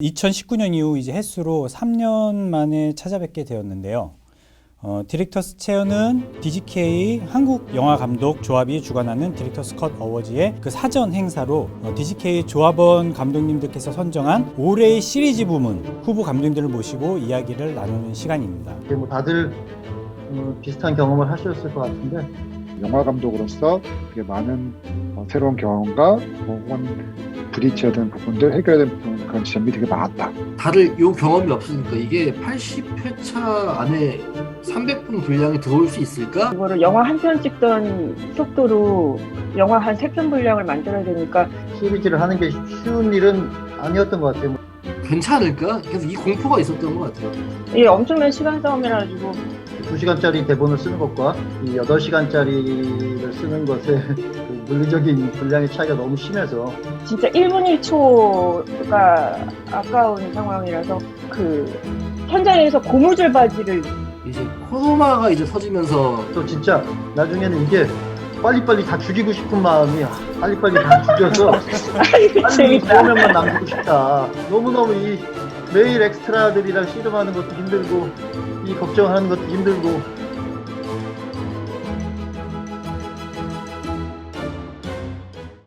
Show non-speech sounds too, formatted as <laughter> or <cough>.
2019년 이후 이제 횟수로 3년 만에 찾아뵙게 되었는데요. 어, 디렉터스 체어는 DGK 한국 영화 감독 조합이 주관하는 디렉터스 컷 어워즈의 그 사전 행사로 어, DGK 조합원 감독님들께서 선정한 올해의 시리즈 부문 후보 감독님들을 모시고 이야기를 나누는 시간입니다. 이게 뭐 다들 음, 비슷한 경험을 하셨을 것 같은데 영화 감독으로서 되게 많은 어, 새로운 경험과 뭐 혹은 부딪혀야 되는 부분들, 되는 부분, 그런 지점이 되게 많았다. 다들 요 경험이 없으니까 이게 80회차 안에 300분 분량이 들어올 수 있을까? 이거를 영화 한 편 찍던 속도로 영화 한 세 편 분량을 만들어야 되니까 시리즈를 하는 게 쉬운 일은 아니었던 것 같아요. 괜찮을까? 그래서 이 공포가 있었던 것 같아요. 이게 엄청난 시간 싸움이라 가지고 2시간짜리 대본을 쓰는 것과 이 8시간짜리를 쓰는 것의 그 물리적인 분량의 차이가 너무 심해서 진짜 1분 1초가 아까운 상황이라서 그 현장에서 고무줄 바지를 이제 코로나가 이제 터지면서 또 진짜 나중에는 이게 빨리빨리 다 죽이고 싶은 마음이 아, 빨리빨리 다 죽여서 <laughs> 빨리 재밌다. 도면만 남기고 싶다. 너무너무 이 매일 엑스트라들이랑 씨름하는 것도 힘들고 이 걱정하는 것도 힘들고